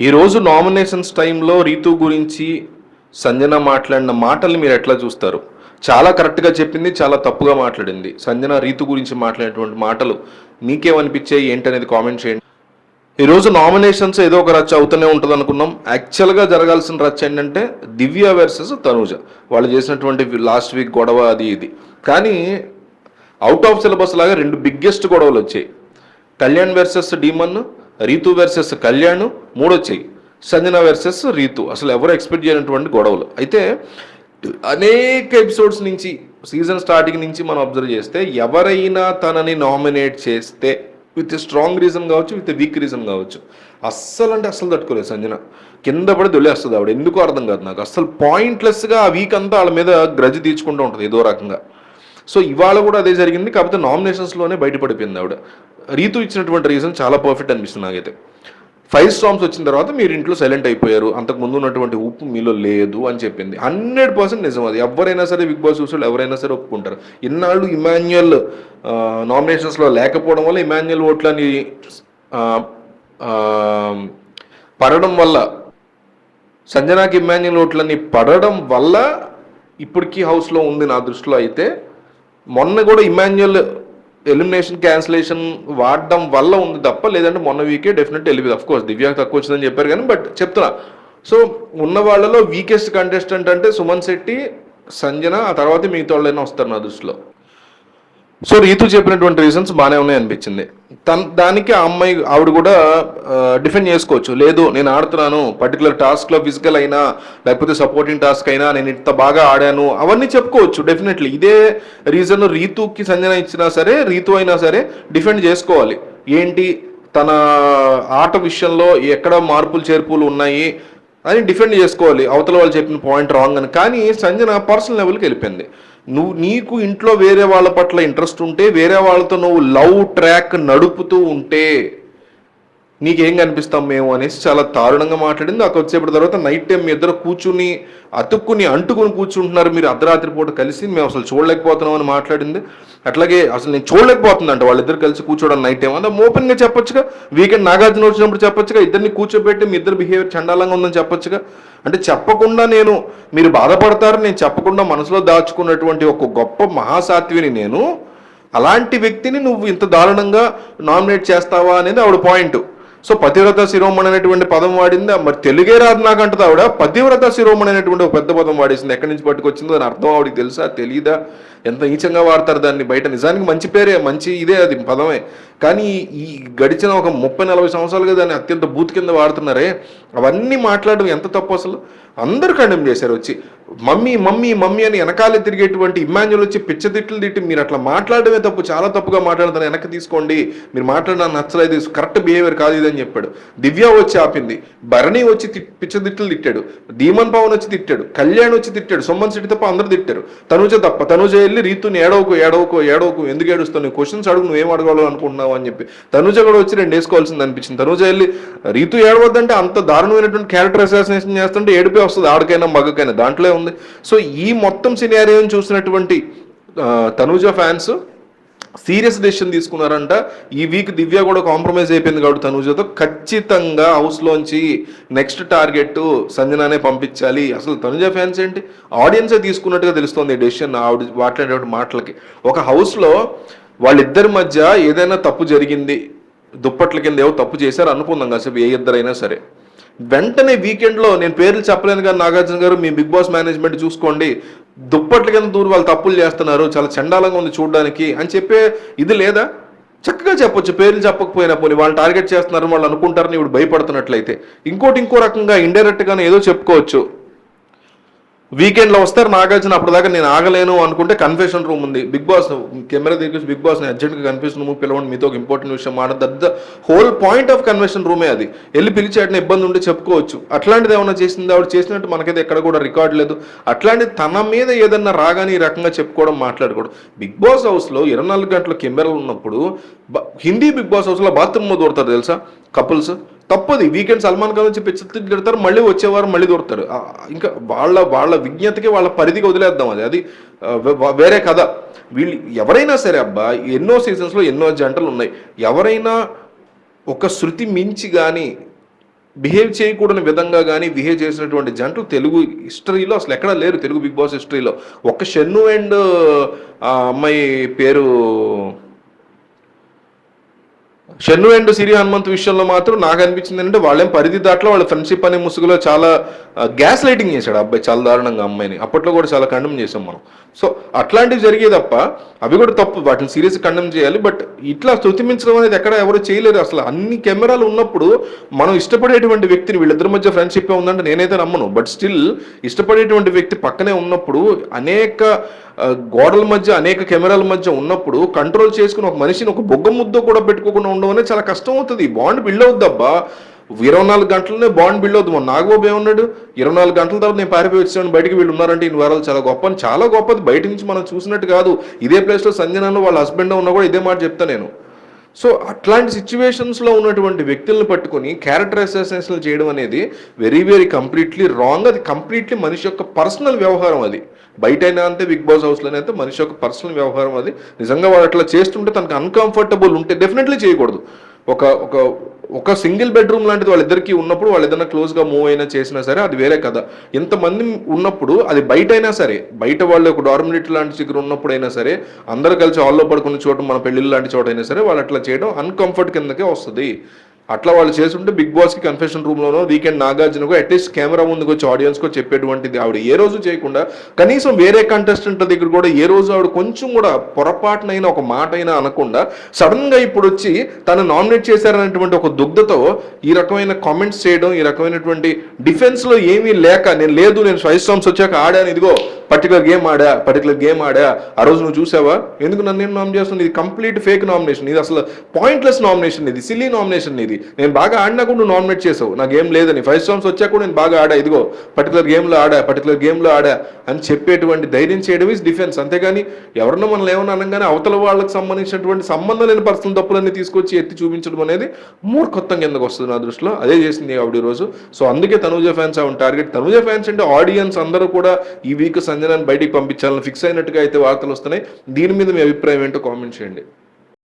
ఈరోజు నామినేషన్స్ టైంలో రీతు గురించి సంజన మాట్లాడిన మాటల్ని మీరు ఎట్లా చూస్తారు? చాలా కరెక్ట్గా చెప్పింది చాలా తప్పుగా మాట్లాడింది. సంజన రీతు గురించి మాట్లాడినటువంటి మాటలు మీకేమనిపించాయి ఏంటనేది కామెంట్ చేయండి. ఈరోజు నామినేషన్స్ ఏదో ఒక రచ్చ అవుతూనే ఉంటుంది అనుకున్నాం యాక్చువల్గా జరగాల్సిన రచ్చ ఏంటంటే దివ్య వర్సెస్ తనూజ. వాళ్ళు చేసినటువంటి లాస్ట్ వీక్ గొడవ అది ఇది. కానీ అవుట్ ఆఫ్ సిలబస్ లాగా రెండు బిగ్గెస్ట్ గొడవలు వచ్చాయి. Kalyan versus Demon Ritu versus Kalyan మూడు వచ్చాయి సంజన వర్సెస్ రీతు. అసలు ఎవరు ఎక్స్పెక్ట్ చేయనటువంటి గొడవలు. అయితే అనేక ఎపిసోడ్స్ నుంచి సీజన్ స్టార్టింగ్ నుంచి మనం అబ్జర్వ్ చేస్తే ఎవరైనా తనని నామినేట్ చేస్తే విత్ స్ట్రాంగ్ రీజన్ కావచ్చు విత్ వీక్ రీజన్ కావచ్చు అస్సలు అంటే అస్సలు తట్టుకోలేదు సంజన. కింద పడి దొల్లేస్తుంది ఆవిడ. ఎందుకు అర్థం కాదు నాకు. అస్సలు పాయింట్లెస్గా ఆ వీక్ అంతా వాళ్ళ మీద గ్రజ్ తీర్చుకుంటూ ఉంటుంది ఏదో రకంగా. సో ఇవాళ కూడా అదే జరిగింది. కాకపోతే నామినేషన్స్లోనే బయటపడిపోయింది ఆవిడ. రీతు ఇచ్చినటువంటి రీజన్ చాలా పర్ఫెక్ట్ అనిపిస్తుంది నాకైతే. ఫైవ్ స్టామ్స్ వచ్చిన తర్వాత మీరు ఇంట్లో సైలెంట్ అయిపోయారు అంతకు ముందు ఉన్నటువంటి ఉప్పు మీలో లేదు అని చెప్పింది. హండ్రెడ్ పర్సెంట్ నిజం అది. ఎవరైనా సరే బిగ్ బాస్ చూసాడు ఎవరైనా సరే ఒప్పుకుంటారు. ఇన్నాళ్ళు ఇమాన్యుయల్ నామినేషన్స్లో లేకపోవడం వల్ల ఇమాన్యుయల్ ఓట్లని పడడం వల్ల సంజనాకి ఇమాన్యుయల్ ఓట్లని పడడం వల్ల ఇప్పటికీ హౌస్లో ఉంది నా దృష్టిలో అయితే మొన్న కూడా ఇమాన్యుయల్ ఎలిమినేషన్ క్యాన్సిలేషన్ వాడడం వల్ల ఉంది తప్ప లేదంటే మొన్న వీకే డెఫినెట్ వెళ్ళిపోయింది. అఫ్ కోర్స్ దివ్యాకి తక్కువ వచ్చిందని చెప్పారు కానీ బట్ చెప్తున్నా. సో ఉన్న వాళ్ళలో వీకెస్ట్ కంటెస్టెంట్ అంటే సుమన్ శెట్టి సంజన ఆ తర్వాత మిగతా వాళ్ళైనా వస్తారు నా దృష్టిలో. సో రీతు చెప్పినటువంటి రీజన్స్ బాగానే ఉన్నాయి అనిపించింది. తన దానికి ఆ అమ్మాయి ఆవిడ కూడా డిఫెండ్ చేసుకోవచ్చు. లేదు నేను ఆడుతున్నాను పర్టికులర్ టాస్క్లో ఫిజికల్ అయినా లేకపోతే సపోర్టింగ్ టాస్క్ అయినా నేను ఇంత బాగా ఆడాను అవన్నీ చెప్పుకోవచ్చు డెఫినెట్లీ ఇదే రీజన్ రీతుకి సంజన ఇచ్చినా సరే రీతు అయినా సరే డిఫెండ్ చేసుకోవాలి. ఏంటి? తన ఆట విషయంలో ఎక్కడ మార్పులు చేర్పులు ఉన్నాయి అని డిఫెండ్ చేసుకోవాలి. అవతల వాళ్ళు చెప్పిన పాయింట్ రాంగ్ అని. కానీ సంజన పర్సనల్ లెవెల్కి వెళ్ళిపోయింది. నువ్వు నీకు ఇంట్లో వేరే వాళ్ళ పట్ల ఇంట్రెస్ట్ ఉంటే వేరే వాళ్ళతో నువ్వు లవ్ ట్రాక్ నడుపుతూ ఉంటే నీకేం కనిపిస్తాం మేము అనేసి చాలా దారుణంగా మాట్లాడింది. అక్కడ వచ్చేప్పటి తర్వాత నైట్ టైం మీ ఇద్దరు కూర్చుని అతుక్కుని అంటుకుని కూర్చుంటున్నారు. మీరు అర్ధరాత్రి పూట కలిసి మేము అసలు చూడలేకపోతున్నాం అని మాట్లాడింది. అట్లాగే అసలు నేను చూడలేకపోతుందంట. వాళ్ళిద్దరు కలిసి కూర్చోవడం నైట్ టైం. అంతా ఓపెన్గా చెప్పొచ్చుగా. వీకెండ్ నాగార్జున వచ్చినప్పుడు చెప్పొచ్చుగా. ఇద్దరిని కూర్చోబెట్టి మీ ఇద్దరు బిహేవియర్ చండాలంగా ఉందని చెప్పొచ్చుగా. అంటే చెప్పకుండా నేను మీరు బాధపడతారు నేను చెప్పకుండా మనసులో దాచుకున్నటువంటి ఒక గొప్ప మహాసాత్విని నేను. అలాంటి వ్యక్తిని నువ్వు ఇంత దారుణంగా నామినేట్ చేస్తావా అనేది ఆవిడ పాయింట్. సో పతివ్రత శిరోమణి అనేటువంటి పదం వాడింది? మరి తెలుగే రాదు నాకు అంటది ఆవిడ. పతివ్రత శిరోమణి అనేటువంటి ఒక పెద్ద పదం వాడేసింది. ఎక్కడి నుంచి పట్టుకొచ్చిందో దాని అర్థం ఆవిడకి తెలుసా? తెలీదా? ఎంత నీచంగా వాడతారు దాన్ని బయట? నిజానికి మంచి పేరే మంచి ఇదే అది పదమే. కానీ ఈ గడిచిన ఒక ముప్పై నలభై సంవత్సరాలుగా దాన్ని అత్యంత బూత్ కింద వాడుతున్నారే. అవన్నీ మాట్లాడడం ఎంత తప్పు అసలు? అందరూ కండెమ్ చేశారు వచ్చి మమ్మీ మమ్మీ మమ్మీ అని వెనకాలే తిరిగేటువంటి ఇమాన్యుల్ వచ్చి పిచ్చ తిట్లు తిట్టి మీరు అట్లా మాట్లాడమే తప్పు చాలా తప్పుగా మాట్లాడతాను వెనక తీసుకోండి మీరు మాట్లాడడం నచ్చలేదు కరెక్ట్ బిహేవియర్ కాదు ఇదని చెప్పాడు. దివ్య వచ్చి ఆపింది భరణి వచ్చి తి- పిచ్చ తిట్లు తిట్టాడు ధీమన్ పవన్ వచ్చి తిట్టాడు కళ్యాణ్ వచ్చి తిట్టాడు సొమ్మన్ సిట్టి తప్ప అందరూ తిట్టారు. తనుజ తప్ప తనుజ వెళ్ళి రీతుని ఏడవకు ఏడవకు ఏడవకు ఎందుకు ఏడుస్తావు నువ్వు క్వశ్చన్స్ అడుగు నువ్వేం అడగాలో అనుకుంటున్నావు అని చెప్పి తనుజ కూడా వచ్చి రెండు వేసుకోవాల్సింది అనిపించింది. తనుజ వెళ్ళి రీతు ఏడవద్దంటే అంత దారుణమైనటువంటి క్యారెక్టర్ అసాసినేషన్ చేస్తుంటే ఏడిపే వస్తుంది ఆడికైనా మగకైనా దాంట్లో ఉంది. సో ఈ మొత్తం సినారియోని చూసినటువంటి తనూజ ఫ్యాన్స్ సీరియస్ డెసిషన్ తీసుకున్నారంట. ఈ వీక్ దివ్య కూడా కాంప్రమైజ్ అయిపోయింది కాబట్టి తనుజతో ఖచ్చితంగా హౌస్లోంచి నెక్స్ట్ టార్గెట్ సంజనానే పంపించాలి. అసలు తనుజ ఫ్యాన్స్ ఏంటి? ఆడియన్సే తీసుకున్నట్టుగా తెలుస్తుంది ఈ డెసిషన్ ఆవిడ మాట్లాడేటువంటి మాటలకి. ఒక హౌస్లో వాళ్ళిద్దరి మధ్య ఏదైనా తప్పు జరిగింది దుప్పట్ల కింద ఏవో తప్పు చేశారు అనుకుందాం కాసేపు ఏ ఇద్దరైనా సరే. వెంటనే వీకెండ్లో నేను పేర్లు చెప్పలేను కానీ నాగార్జున గారు మీ బిగ్ బాస్ మేనేజ్మెంట్ చూసుకోండి. దుప్పట్ల కింద దూరు వాళ్ళు తప్పులు చేస్తున్నారు. చాలా చండాలంగా ఉంది చూడడానికి అని చెప్పే ఇది లేదా? చక్కగా చెప్పొచ్చు. పేర్లు చెప్పకపోయినా పోనీ వాళ్ళు టార్గెట్ చేస్తున్నారు వాళ్ళు అనుకుంటారని ఇప్పుడు భయపడుతున్నట్లయితే. ఇంకోటి ఇంకో రకంగా ఇండైరెక్ట్గానే ఏదో చెప్పుకోవచ్చు. వీకెండ్లో వస్తారు నాగార్జున అప్పటిదాకా నేను ఆగలేను అనుకుంటే కన్ఫెషన్ రూమ్ ఉంది. బిగ్ బాస్ కెమెరా దగ్గర బిగ్ బాస్ అర్జెంట్గా కన్ఫెషన్ రూమ్ పిలవండి మీతో ఒక ఇంపార్టెంట్ విషయం మాట the whole point of convention రూమే అది. వెళ్ళి పిలిచేటన ఇబ్బంది ఉంటే చెప్పుకోవచ్చు. అట్లాంటిది ఏమైనా చేసింది? ఆవిడ చేసినట్టు మనకైతే ఎక్కడ కూడా రికార్డ్ లేదు. అట్లాంటి తన మీద ఏదన్నా రాగానే ఈ రకంగా చెప్పుకోవడం మాట్లాడుకోవడం. బిగ్ బాస్ హౌస్లో ఇరవై నాలుగు గంటల కెమెరాలు ఉన్నప్పుడు హిందీ బిగ్ బాస్ హౌస్లో బాత్రూమ్లో దూరతారు తెలుసా? కపుల్స్ తప్పది. వీకెండ్ సల్మాన్ ఖాన్ వచ్చి పిచ్చి తిడతారు మళ్ళీ వచ్చేవారు మళ్ళీ దొరుకుతారు. ఇంకా వాళ్ళ వాళ్ళ విజ్ఞతకి వాళ్ళ పరిధికి వదిలేద్దాం అది. అది వేరే కథ. వీళ్ళు ఎవరైనా సరే అబ్బా ఎన్నో సీజన్స్లో ఎన్నో జంటలు ఉన్నాయి. ఎవరైనా ఒక శృతి మించి కానీ బిహేవ్ చేయకూడని విధంగా కానీ బిహేవ్ చేసినటువంటి జంటలు తెలుగు హిస్టరీలో అసలు ఎక్కడా లేరు. తెలుగు బిగ్ బాస్ హిస్టరీలో. ఒక షన్ను అండ్ ఆ అమ్మాయి పేరు షన్ను అండ్ సిరి హనుమంత్ విషయంలో మాత్రం నాకు అనిపించింది ఏంటంటే వాళ్ళేం పరిధి దాట్లో వాళ్ళ ఫ్రెండ్షిప్ అనే ముసుగులో చాలా గ్యాస్ లైటింగ్ చేశాడు అబ్బాయి. చాలా దారుణంగా అమ్మాయిని. అప్పట్లో కూడా చాలా ఖండం చేసాం మనం. సో అట్లాంటివి జరిగే తప్ప అవి కూడా తప్పు. వాటిని సీరియస్ కండెమ్ చేయాలి. బట్ ఇట్లా స్థుతిమించడం అనేది ఎక్కడ ఎవరు చేయలేరు. అసలు అన్ని కెమెరాలు ఉన్నప్పుడు మనం ఇష్టపడేటువంటి వ్యక్తిని వీళ్ళిద్దరి మధ్య ఫ్రెండ్షిప్ ఉందంటే నేనైతే నమ్మను. బట్ స్టిల్ ఇష్టపడేటువంటి వ్యక్తి పక్కనే ఉన్నప్పుడు అనేక గోడల మధ్య అనేక కెమెరాల మధ్య ఉన్నప్పుడు కంట్రోల్ చేసుకుని ఒక మనిషిని ఒక బొగ్గ ముద్ద కూడా పెట్టుకోకుండా ఉండడం చాలా కష్టం అవుతుంది. బాండ్ బిల్డ్ అవుద్దబ్బా. ఇరవై నాలుగు గంటలనే బాండ్ బిల్డ్ అవుతుంది మన నాగబాబు ఏమన్నాడు? ఇరవై నాలుగు గంటల తర్వాత నేను పారిపోయి వచ్చాను బయటికి వీళ్ళు ఉన్నారంటే ఇన్ని వారాలు చాలా గొప్ప అని. చాలా గొప్పది. బయట నుంచి మనం చూసినట్టు కాదు. ఇదే ప్లేస్లో సంజనాను వాళ్ళ హస్బెండ్ ఉన్నా కూడా ఇదే మాట చెప్తా నేను. సో అట్లాంటి సిచ్యువేషన్స్లో ఉన్నటువంటి వ్యక్తులను పట్టుకొని క్యారెక్టర్ అసెసెన్స్లు చేయడం అనేది వెరీ వెరీ కంప్లీట్లీ రాంగ్ అది కంప్లీట్లీ మనిషి యొక్క పర్సనల్ వ్యవహారం అది. బయట అయినా అంతే బిగ్ బాస్ హౌస్లోనే అయితే మనిషి యొక్క పర్సనల్ వ్యవహారం అది. నిజంగా వాడు అట్లా చేస్తుంటే తనకు అన్కంఫర్టబుల్ ఉంటే డెఫినెట్లీ చేయకూడదు. ఒక ఒక ఒక సింగిల్ బెడ్రూమ్ లాంటిది వాళ్ళిద్దరికి ఉన్నప్పుడు వాళ్ళు ఏదైనా క్లోజ్గా మూవ్ అయినా చేసినా సరే అది వేరే కదా ఇంతమంది ఉన్నప్పుడు అది బయట అయినా సరే బయట వాళ్ళు ఒక డార్మినేట్ లాంటి దగ్గర ఉన్నప్పుడు అయినా సరే అందరూ కలిసి హాల్లో పడుకున్న చోట మన పెళ్ళిళ్ళు లాంటి చోట అయినా సరే వాళ్ళు అట్లా చేయడం అన్కంఫర్ట్ కిందకే వస్తుంది. అట్లా వాళ్ళు చేస్తుంటే బిగ్ బాస్కి కన్ఫెషన్ రూమ్లోనో వీకెండ్ నాగార్జునకో అట్లీస్ట్ కెమెరా ముందుకు వచ్చి ఆడియన్స్కో చెప్పేటువంటిది ఆవిడ ఏ రోజు చేయకుండా కనీసం వేరే కంటెస్టెంట్ దగ్గర కూడా ఏ రోజు ఆవిడ కొంచెం కూడా పొరపాటునైనా ఒక మాట అయినా అనకుండా సడన్గా ఇప్పుడు వచ్చి తను నామినేట్ చేశారనేటువంటి ఒక దుగ్ధతో ఈ రకమైన కామెంట్స్ చేయడం ఈ రకమైనటువంటి డిఫెన్స్లో ఏమీ లేక నేను లేదు నేను ఫైవ్ స్టామ్స్ వచ్చాక ఆడాను ఇదిగో పర్టికులర్ గేమ్ ఆడా? పర్టికులర్ గేమ్ ఆడా? ఆ రోజు నువ్వు చూసావా? ఎందుకు నన్ను నేను నామినేట్ చేస్తుంది ఇది కంప్లీట్ ఫేక్ నామినేషన్ ఇది అసలు పాయింట్లెస్ నామినేషన్ ఇది. సిల్లీ నామినేషన్ ఇది. నేను బాగా ఆడినా కూడా నువ్వు నామినేట్ చేసావు. నా గేమ్ లేదని ఫైవ్ స్టామ్స్ వచ్చా కూడా నేను బాగా ఆడా. ఇదిగో పర్టికులర్ గేమ్లో ఆడా పర్టికులర్ గేమ్లో ఆడా అని చెప్పేటువంటి ధైర్యం చేయడం ఇస్ డిఫెన్స్ అంతేగాని ఎవరన్నా మనం ఏమన్నా అనగానే అవతల వాళ్ళకి సంబంధించినటువంటి సంబంధం లేని పర్సనల్ తప్పులన్నీ తీసుకొచ్చి ఎత్తి చూపించడం అనేది మూర్ఖత్వం కిందకు వస్తుంది నా దృష్టిలో. అదే చేసింది ఆవిడ రోజు. సో అందుకే తనుజ ఫ్యాన్స్ ఆవిడ టార్గెట్ తనుజ ఫ్యాన్స్ అంటే ఆడియన్స్ అందరూ కూడా ఈ వీక్ సంజనాన్ని బయటికి పంపించాలని ఫిక్స్ అయినట్టుగా అయితే వార్తలు వస్తున్నాయి. దీని మీద మీ అభిప్రాయం ఏంటో కామెంట్ చేయండి.